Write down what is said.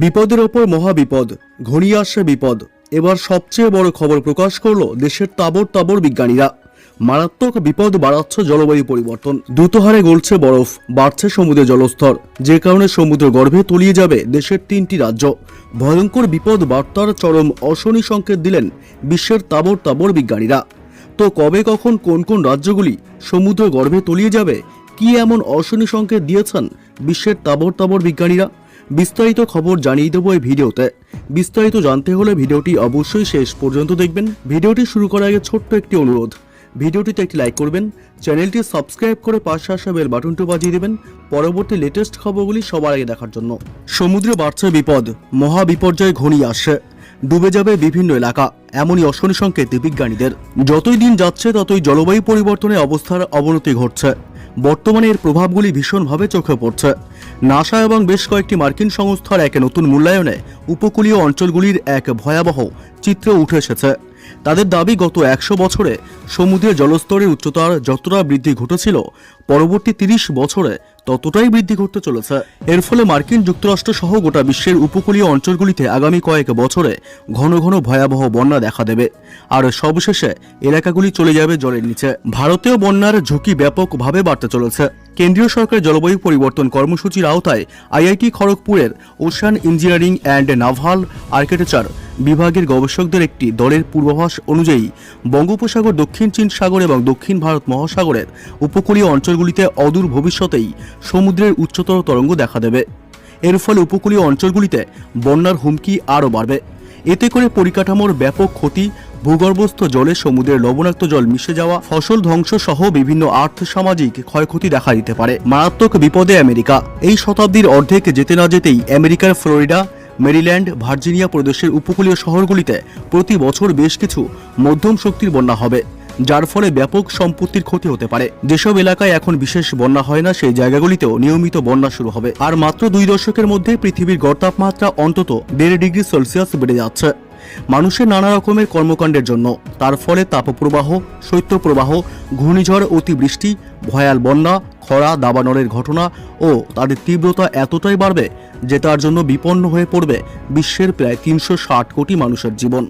বিপদের ওপর মহাবিপদ, ঘনিয়ে আসছে বিপদ। এবার সবচেয়ে বড় খবর প্রকাশ করল দেশের তাবর তাবর বিজ্ঞানীরা। মারাত্মক বিপদ বাড়াচ্ছে জলবায়ু পরিবর্তন। দ্রুত হারে গলছে বরফ, বাড়ছে সমুদ্রের জলস্তর। যে কারণে সমুদ্র গর্ভে তলিয়ে যাবে দেশের তিনটি রাজ্য। ভয়ঙ্কর বিপদ বার্তার চরম অশনি সংকেত দিলেন বিশ্বের তাবর তাবর বিজ্ঞানীরা। তো কবে কখন কোন কোন রাজ্যগুলি সমুদ্র গর্ভে তলিয়ে যাবে, কি এমন অশনি সংকেত দিয়েছেন বিশ্বের তাবর তাবর বিজ্ঞানীরা? বিস্তারিত খবর জানিয়ে দেবো এই ভিডিওতে। বিস্তারিত জানতে হলে ভিডিওটি অবশ্যই শেষ পর্যন্ত দেখবেন। ভিডিওটি শুরু করার আগে ছোট্ট একটি অনুরোধ। ভিডিওটিতে একটি লাইক করবেন, চ্যানেলটি সাবস্ক্রাইব করে পাশে আসা বেল বাটনটি বাজিয়ে দেবেন পরবর্তী লেটেস্ট খবরগুলি সবার আগে দেখার জন্য। সমুদ্রে বাড়ছে বিপদ, মহা বিপর্যয় ঘনিয়ে আসছে। ডুবে যাবে বিভিন্ন এলাকা, এমনই অশনি সংকেত বিজ্ঞানীদের। যতই দিন যাচ্ছে, ততই জলবায়ু পরিবর্তনের অবস্থার অবনতি ঘটছে। বর্তমানে এর প্রভাবগুলি ভীষণভাবে চোখে পড়ছে। নাসা এবং বেশ কয়েকটি মার্কিন সংস্থার এক নতুন মূল্যায়নে উপকূলীয় অঞ্চলগুলির এক ভয়াবহ চিত্র উঠে এসেছে। তাদের দাবি, গত একশো বছরে সমুদ্রের জলস্তরের উচ্চতার যতটা বৃদ্ধি ঘটেছিল, পরবর্তী তিরিশ বছরে ততটাই বৃদ্ধি ঘটতে চলেছে। এর ফলে মার্কিন যুক্তরাষ্ট্র সহ গোটা বিশ্বের উপকূলীয় অঞ্চলগুলিতে আগামী কয়েক বছরে ঘন ঘন ভয়াবহ বন্যা দেখা দেবে। আর সবশেষে এলাকাগুলি চলে যাবে জলের নিচে। ভারতেও বন্যার ঝুঁকি ব্যাপকভাবে বাড়তে চলেছে। কেন্দ্রীয় সরকার জলবায়ু পরিবর্তন কর্মসূচির আওতায় IIT খড়গপুরের ocean engineering and naval architecture বিভাগের গবেষকদের একটি দলের পূর্বাভাস অনুযায়ী, বঙ্গোপসাগর দক্ষিণ চীন সাগর এবং দক্ষিণ ভারত মহাসাগরের উপকূলীয় অঞ্চলগুলিতে অদূর ভবিষ্যতেই সমুদ্রের উচ্চতর তরঙ্গ দেখা দেবে। এর ফলে উপকূলীয় অঞ্চলগুলিতে বন্যার হুমকি আরও বাড়বে। এতে করে পরিকাঠামোর ব্যাপক ক্ষতি, ভূগর্ভস্থ জলে সমুদ্রের লবণাক্ত জল মিশে যাওয়া, ফসল ধ্বংস সহ বিভিন্ন আর্থ সামাজিক ক্ষয়ক্ষতি দেখা দিতে পারে। মারাত্মক বিপদে আমেরিকা। এই শতাব্দীর অর্ধেক যেতে না যেতেই আমেরিকার ফ্লোরিডা মেরিল্যান্ড, ভার্জিনিয়া প্রদেশের উপকূলীয় শহরগুলিতে প্রতি বছর বেশ কিছু মধ্যম শক্তির বন্যা হবে, যার ফলে ব্যাপক সম্পত্তির ক্ষতি হতে পারে। যেসব এলাকায় এখন বিশেষ বন্যা হয় না, সেই জায়গাগুলিতেও নিয়মিত বন্যা শুরু হবে। আর মাত্র দুই দশকের মধ্যে পৃথিবীর গড় তাপমাত্রা অন্তত দেড় ডিগ্রি সেলসিয়াস বেড়ে যাচ্ছে। মানুষের নানা রকমের কর্মকাণ্ডের জন্য, তার ফলে তাপপ্রবাহ, শৈত্যপ্রবাহ, ঘূর্ণিঝড়, অতিবৃষ্টি, ভয়াল বন্যা খরা, দাবানলের ঘটনা ও তাদের তীব্রতা এতটাই বাড়বে যে তার জন্য বিপন্ন হয়ে পড়বে বিশ্বের প্রায় তিনশো ষাট কোটি মানুষের জীবন।